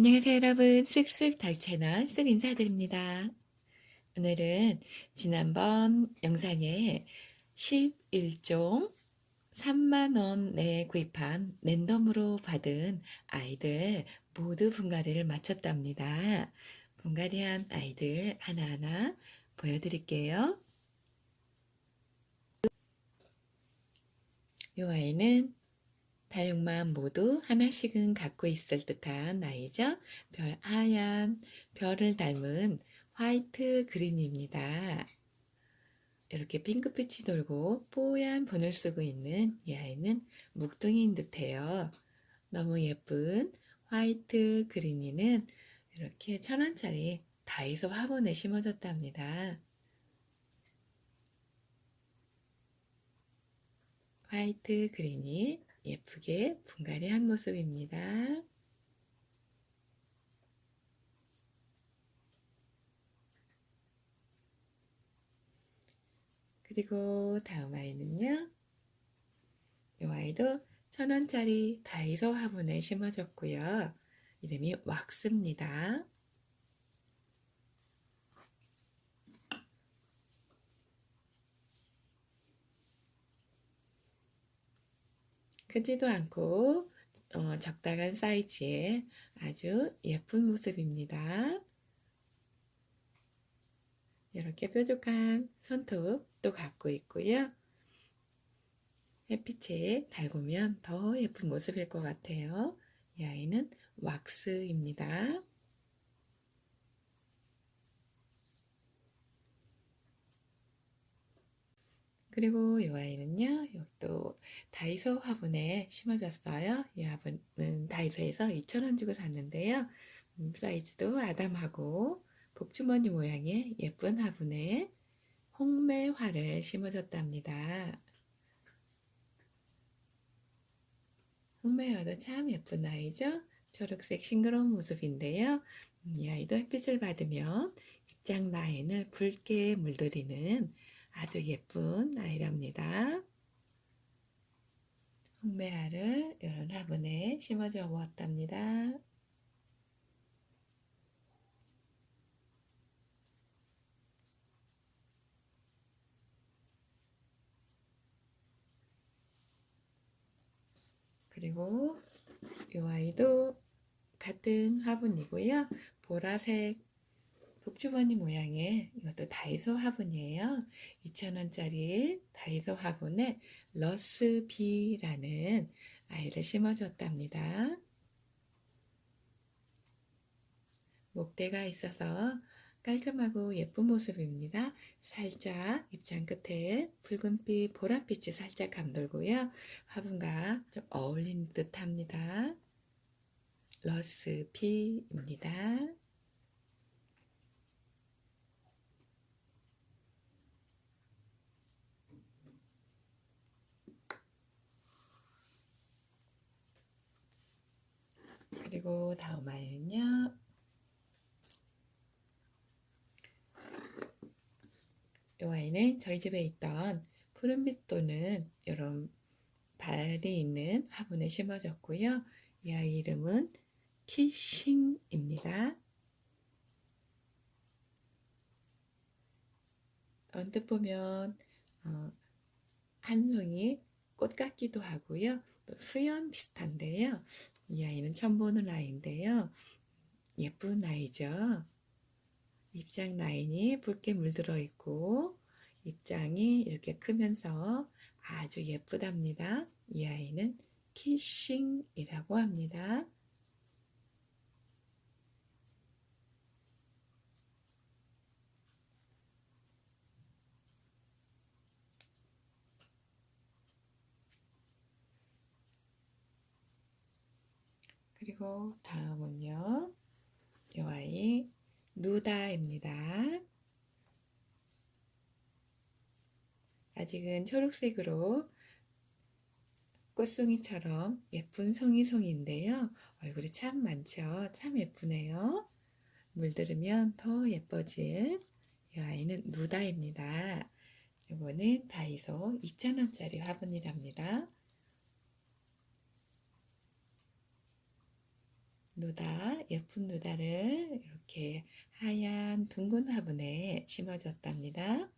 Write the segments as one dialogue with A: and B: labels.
A: 안녕하세요 여러분 쓱쓱 달 채널 쓱 인사드립니다. 오늘은 지난번 영상에 11종 3만원 내에 구입한 랜덤으로 받은 아이들 모두 분갈이를 마쳤답니다. 분갈이한 아이들 하나하나 보여드릴게요. 이 아이는 다육만 모두 하나씩은 갖고 있을 듯한 아이죠. 별 하얀 별을 닮은 화이트 그린입니다. 이렇게 핑크빛이 돌고 뽀얀 분을 쓰고 있는 이 아이는 묵둥이인 듯해요. 너무 예쁜 화이트 그린이는 이렇게 천 원짜리 다이소 화분에 심어졌답니다. 화이트 그린이 예쁘게 분갈이 한 모습입니다. 그리고 다음 아이는요. 이 아이도 천 원짜리 다이소 화분에 심어졌고요. 이름이 왁스입니다. 크지도 않고 어, 적당한 사이즈의 아주 예쁜 모습입니다. 이렇게 뾰족한 손톱도 갖고 있고요. 햇빛에 달구면 더 예쁜 모습일 것 같아요. 이 아이는 왁스입니다. 그리고 이 아이는요, 여기도 다이소 화분에 심어졌어요. 이 화분은 다이소에서 2,000원 주고 샀는데요. 음, 사이즈도 아담하고 복주머니 모양의 예쁜 화분에 홍매화를 심어줬답니다. 홍매화도 참 예쁜 아이죠? 초록색 싱그러운 모습인데요. 음, 이 아이도 햇빛을 받으면 입장 라인을 붉게 물들이는 아주 예쁜 아이랍니다. 홍매화를 이런 화분에 심어줘 보았답니다. 그리고 이 아이도 같은 화분이고요. 보라색 복주머니 모양의 이것도 다이소 화분이에요. 2,000원짜리 다이소 화분에 러스비라는 아이를 심어줬답니다. 목대가 있어서 깔끔하고 예쁜 모습입니다. 살짝 입장 끝에 붉은빛, 보랏빛이 살짝 감돌고요. 화분과 좀 어울리는 듯 합니다. 러스피입니다. 그리고 다음 아이는요. 이 아이는 저희 집에 있던 푸른빛 도는 이런 발이 있는 화분에 심어졌고요. 이 아이 이름은 키싱입니다. 언뜻 보면 어, 한 송이 꽃 같기도 하고요. 또 수연 비슷한데요. 이 아이는 처음 보는 아이인데요. 예쁜 아이죠. 입장 라인이 붉게 물들어 있고 입장이 이렇게 크면서 아주 예쁘답니다. 이 아이는 키싱이라고 합니다. 그리고 다음은요. 이 아이 누다입니다. 아직은 초록색으로 꽃송이처럼 예쁜 송이송이인데요. 얼굴이 참 많죠. 참 예쁘네요. 물들으면 더 예뻐질 이 아이는 누다입니다. 이거는 다이소 2,000원짜리 화분이랍니다. 누다, 예쁜 누다를 이렇게 하얀 둥근 화분에 심어줬답니다.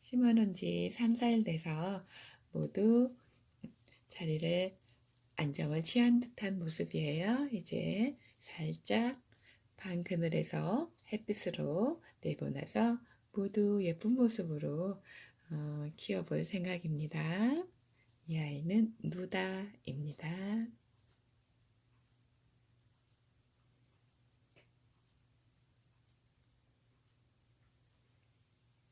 A: 심어놓은 지 3, 4일 돼서 모두 자리를 안정을 취한 듯한 모습이에요. 이제 살짝 방 그늘에서 햇빛으로 내보내서 모두 예쁜 모습으로 어, 키워볼 생각입니다. 이 아이는 누다입니다.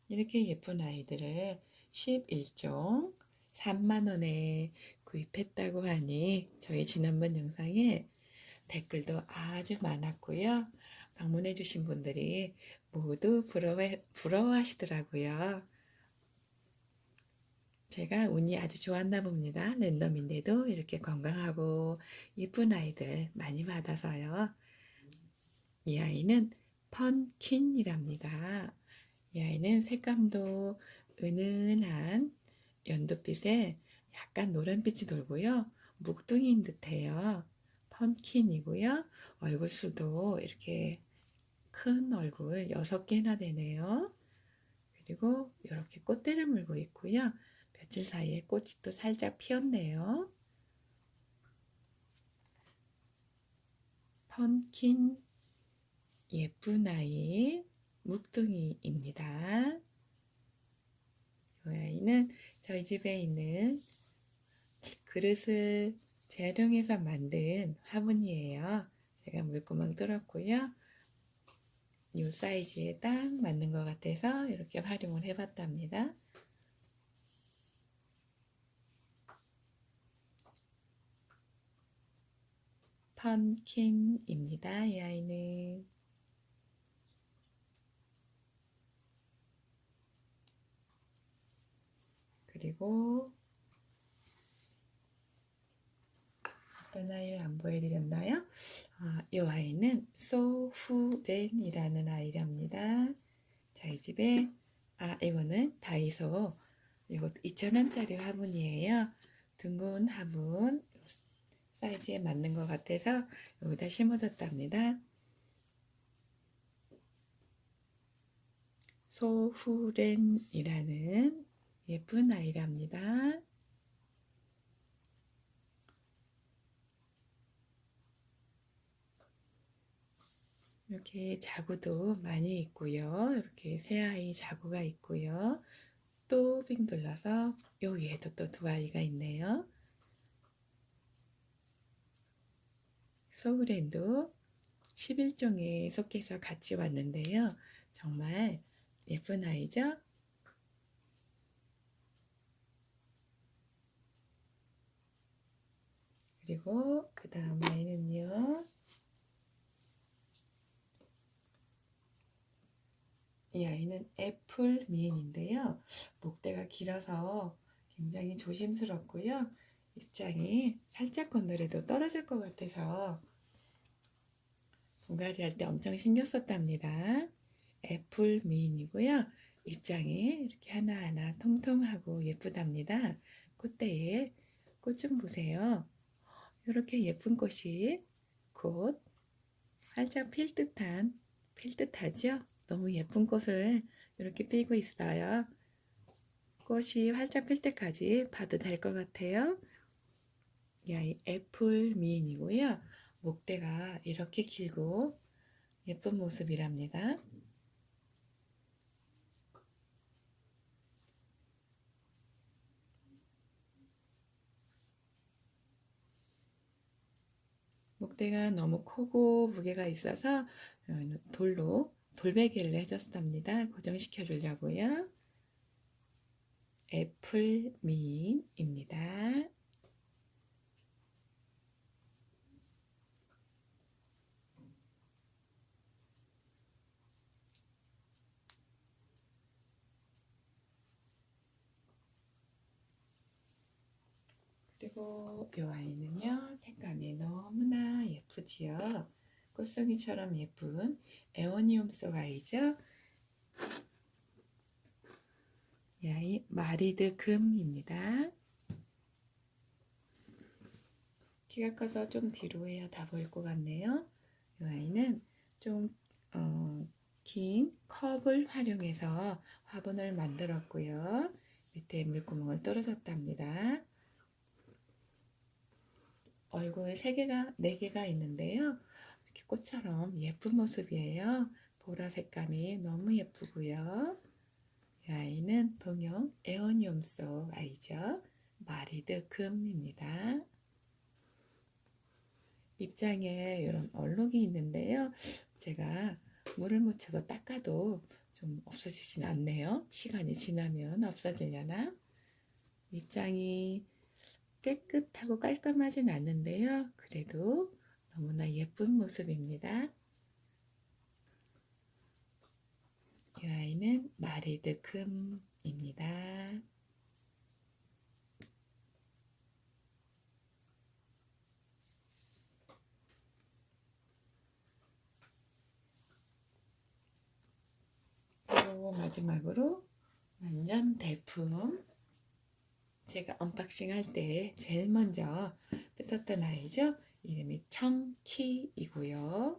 A: 이렇게 예쁜 아이들을 11종 3만원에 구입했다고 하니 저희 지난번 영상에 댓글도 아주 많았고요. 방문해 주신 분들이 모두 부러워, 부러워하시더라고요. 제가 운이 아주 좋았나 봅니다. 랜덤인데도 이렇게 건강하고 이쁜 아이들 많이 받아서요. 이 아이는 펀킨이랍니다. 이 아이는 색감도 은은한 연두빛에 약간 노란빛이 돌고요. 묵둥이인 듯해요. 펀킨이고요. 얼굴 수도 이렇게 큰 얼굴 6개나 되네요. 그리고 이렇게 꽃대를 물고 있고요. 며칠 사이에 꽃이 또 살짝 피었네요. 펀킨 예쁜 아이 묵둥이입니다. 이 아이는 저희 집에 있는 그릇을 재활용해서 만든 화분이에요. 제가 물구멍 뚫었고요. 이 사이즈에 딱 맞는 것 같아서 이렇게 활용을 해봤답니다. 펀킨입니다. 이 아이는. 그리고 어떤 아이를 안 보여드렸나요? 아, 이 아이는 소후렌이라는 아이랍니다. 저희 집에 아 이거는 다이소 이것도 2,000원짜리 화분이에요. 둥근 화분 사이즈에 맞는 것 같아서 여기다 심어뒀답니다. 소후렌이라는 예쁜 아이랍니다. 이렇게 자구도 많이 있고요. 이렇게 새 아이 자구가 있고요. 또빙 둘러서 여기에도 또 두 아이가 있네요. 소울랜도 11종에 속해서 같이 왔는데요. 정말 예쁜 아이죠? 그리고 그 다음 아이는요. 이 아이는 애플 미인인데요. 목대가 길어서 굉장히 조심스럽고요. 입장이 살짝 건드려도 떨어질 것 같아서 분갈이 할 때 엄청 신경 썼답니다. 애플 미인이고요. 입장이 이렇게 하나하나 통통하고 예쁘답니다. 꽃대에 꽃 좀 보세요. 이렇게 예쁜 꽃이 곧 활짝 필 듯한 필 듯하죠? 너무 예쁜 꽃을 이렇게 피고 있어요. 꽃이 활짝 필 때까지 봐도 될 것 같아요. 이 아이 애플 미인이고요. 목대가 이렇게 길고 예쁜 모습이랍니다. 목대가 너무 크고 무게가 있어서 어, 돌로 돌베개를 해줬답니다. 고정시켜 주려고요. 애플 미인입니다. 그리고 이 아이는요 색감이 너무나 예쁘지요 꽃송이처럼 예쁜 에오니움 속 아이죠 이 아이 마리드 금입니다 키가 커서 좀 뒤로 해야 다 보일 것 같네요. 이 아이는 좀, 어, 긴 컵을 활용해서 화분을 만들었고요. 밑에 물구멍을 떨어졌답니다. 얼굴 세 개가, 네 개가 있는데요. 이렇게 꽃처럼 예쁜 모습이에요. 보라 색감이 너무 예쁘고요. 이 아이는 동형 에어니움 속 아이죠. 마리드 금입니다. 입장에 이런 얼룩이 있는데요. 제가 물을 묻혀서 닦아도 좀 없어지진 않네요. 시간이 지나면 없어지려나? 입장이 깨끗하고 깔끔하진 않는데요. 그래도 너무나 예쁜 모습입니다. 이 아이는 마리드 금입니다. 그리고 마지막으로 완전 대품 제가 언박싱 할 때 제일 먼저 뜯었던 아이죠. 이름이 청키이고요.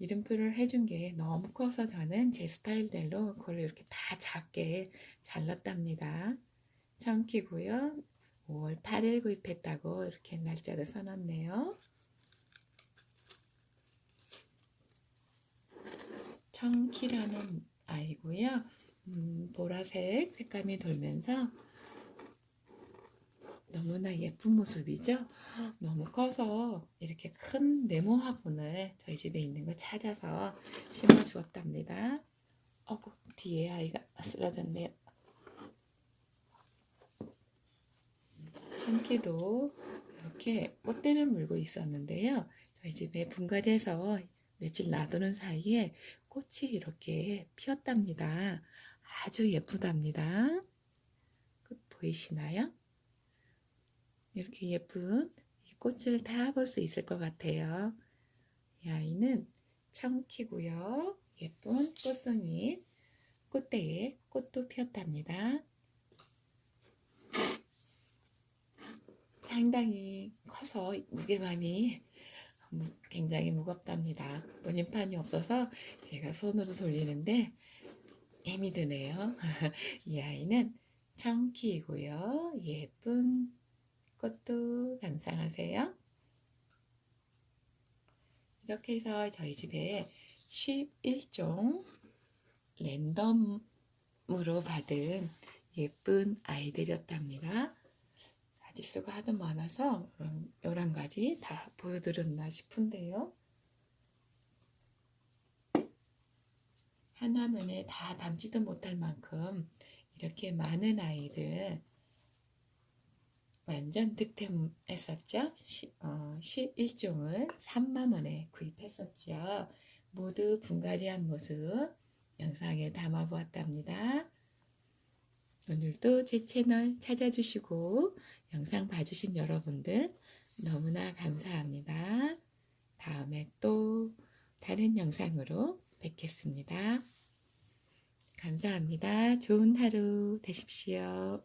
A: 이름표를 해준 게 너무 커서 저는 제 스타일대로 그걸 이렇게 다 작게 잘랐답니다. 청키고요. 5월 8일 구입했다고 이렇게 날짜를 써놨네요. 청키라는 아이고요. 음, 보라색 색감이 돌면서 너무나 예쁜 모습이죠. 너무 커서 이렇게 큰 네모 화분을 저희 집에 있는 거 찾아서 심어 주었답니다. 어구, 뒤에 아이가 쓰러졌네요. 청키도 이렇게 꽃대를 물고 있었는데요. 저희 집에 분갈이해서 며칠 놔두는 사이에 꽃이 이렇게 피었답니다. 아주 예쁘답니다. 끝 보이시나요? 이렇게 예쁜 이 꽃을 다 볼 수 있을 것 같아요. 이 아이는 청키고요. 예쁜 꽃송이 꽃대에 꽃도 피었답니다. 상당히 커서 무게감이 무- 굉장히 무겁답니다. 돌림판이 없어서 제가 손으로 돌리는데 힘이 드네요. 이 아이는 청키이고요. 예쁜 꽃도 감상하세요. 이렇게 해서 저희 집에 11종 랜덤으로 받은 예쁜 아이들이었답니다. 가지수가 하도 많아서 11가지 다 보여드렸나 싶은데요. 하나면에 다 담지도 못할 만큼 이렇게 많은 아이들 완전 득템했었죠. 시, 어, 11종을 3만원에 구입했었죠. 모두 분갈이한 모습 영상에 담아보았답니다. 오늘도 제 채널 찾아주시고 영상 봐주신 여러분들 너무나 감사합니다. 다음에 또 다른 영상으로 뵙겠습니다. 감사합니다. 좋은 하루 되십시오.